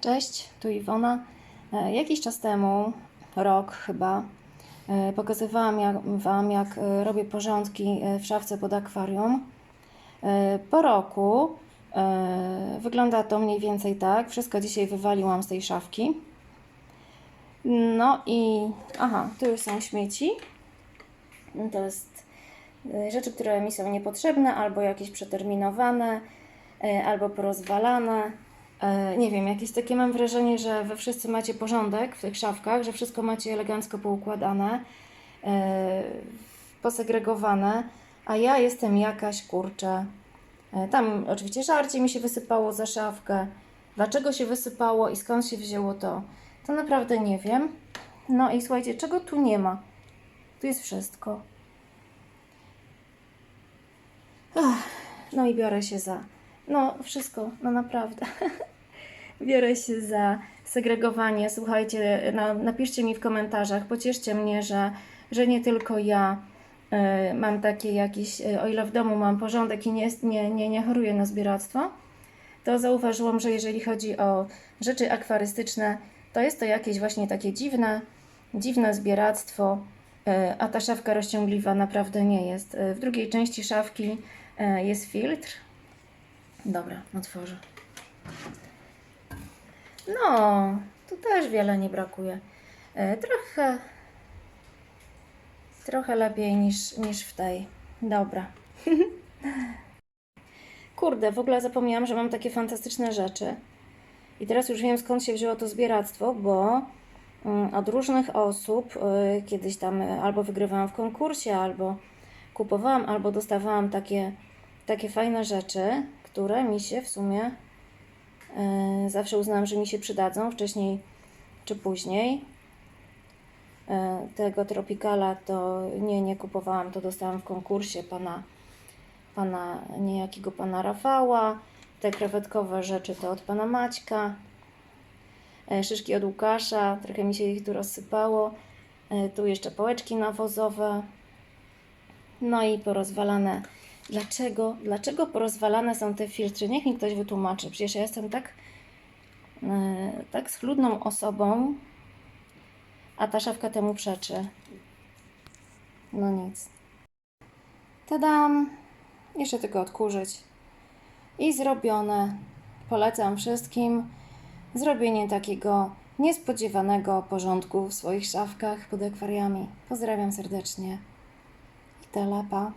Cześć, tu Iwona. E, Jakiś czas temu, rok chyba, e, pokazywałam jak, Wam, jak e, robię porządki w szafce pod akwarium. Po roku wygląda to mniej więcej tak. Wszystko dzisiaj wywaliłam z tej szafki. No i aha, tu już są śmieci. To jest rzeczy, które mi są niepotrzebne, albo jakieś przeterminowane, albo porozwalane. E, Nie wiem, jakieś takie mam wrażenie, że wy wszyscy macie porządek w tych szafkach, że wszystko macie elegancko poukładane, e, posegregowane, a ja jestem jakaś kurczę. E, Tam oczywiście żarcie mi się wysypało za szafkę. Dlaczego się wysypało i skąd się wzięło to, to naprawdę nie wiem. No i słuchajcie, czego tu nie ma? Tu jest wszystko. Ach, no i biorę się za. No, wszystko, no naprawdę. biorę się za segregowanie. Słuchajcie, no, napiszcie mi w komentarzach, pocieszcie mnie, że, że nie tylko ja y, mam takie jakieś, y, o ile w domu mam porządek i nie, nie, nie, nie choruję na zbieractwo, to zauważyłam, że jeżeli chodzi o rzeczy akwarystyczne, to jest to jakieś właśnie takie dziwne, dziwne zbieractwo, y, a ta szafka rozciągliwa naprawdę nie jest. W drugiej części szafki jest filtr. Dobra, otworzę. No, tu też wiele nie brakuje. E, Trochę, trochę lepiej niż, niż w tej. Dobra. Kurde, w ogóle zapomniałam, że mam takie fantastyczne rzeczy. I teraz już wiem skąd się wzięło to zbieractwo, bo mm, od różnych osób y, kiedyś tam y, albo wygrywałam w konkursie, albo kupowałam, albo dostawałam takie, takie fajne rzeczy, które mi się w sumie zawsze uznałam, że mi się przydadzą wcześniej czy później. Y, Tego Tropicala to nie, nie kupowałam, to dostałam w konkursie pana, pana niejakiego pana Rafała. Te krewetkowe rzeczy to od pana Maćka. E, Szyszki od Łukasza, trochę mi się ich tu rozsypało. E, Tu jeszcze pałeczki nawozowe. No i porozwalane. Dlaczego, dlaczego porozwalane są te filtry? Niech mi ktoś wytłumaczy. Przecież ja jestem tak, e, tak schludną osobą, a ta szafka temu przeczy. No nic. Tadam! Jeszcze tylko odkurzyć. I zrobione. Polecam wszystkim zrobienie takiego niespodziewanego porządku w swoich szafkach pod akwariami. Pozdrawiam serdecznie. I tyle, pa.